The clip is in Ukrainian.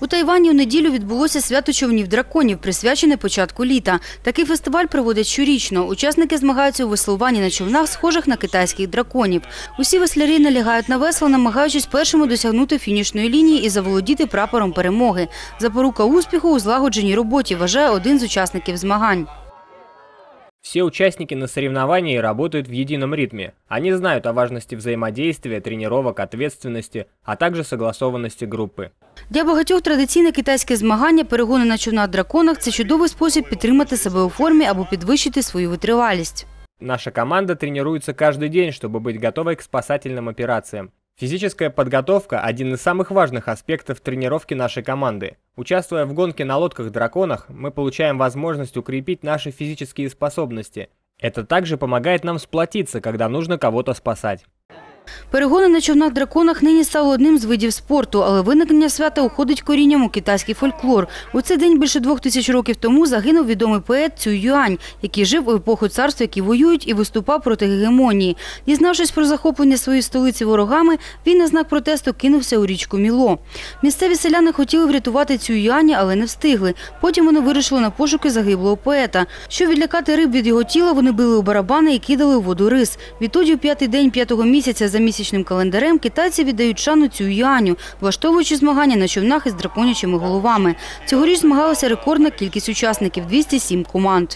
У Тайвані у неділю відбулося свято човнів драконів, присвячене початку літа. Такий фестиваль проводять щорічно. Учасники змагаються у веслуванні на човнах, схожих на китайських драконів. Усі веслярі налягають на весла, намагаючись першими досягнути фінішної лінії і заволодіти прапором перемоги. Запорука успіху у злагодженій роботі, вважає один з учасників змагань. Все участники на соревновании работают в едином ритме. Они знают о важности взаимодействия, тренировок, ответственности, а также согласованности группы. Для багатьох традиційне китайське змагання, перегони на човнах драконах – це чудовий спосіб підтримати себе у формі або підвищити свою витривалість. Наша команда тренируется каждый день, чтобы быть готовой к спасательным операциям. Физическая подготовка – один из самых важных аспектов тренировки нашей команды. Участвуя в гонке на лодках-драконах, мы получаем возможность укрепить наши физические способности. Это также помогает нам сплотиться, когда нужно кого-то спасать. Перегони на човнах драконах нині стало одним з видів спорту, але виникнення свята уходить корінням у китайський фольклор. У цей день більше двох тисяч років тому загинув відомий поет Цю Юань, який жив у епоху царств, які воюють, і виступав проти гегемонії. Дізнавшись про захоплення своєї столиці ворогами, він на знак протесту кинувся у річку Міло. Місцеві селяни хотіли врятувати Цю Юаня, але не встигли. Потім вони вирішили на пошуки загиблого поета. Щоб відлякати риб від його тіла, вони били у барабани і кидали у воду рис. Відтоді у п'ятий день п'ятого місяця за місячним календарем китайці віддають шану Цю Юаню, влаштовуючи змагання на човнах із драконячими головами. Цьогоріч змагалася рекордна кількість учасників – 207 команд.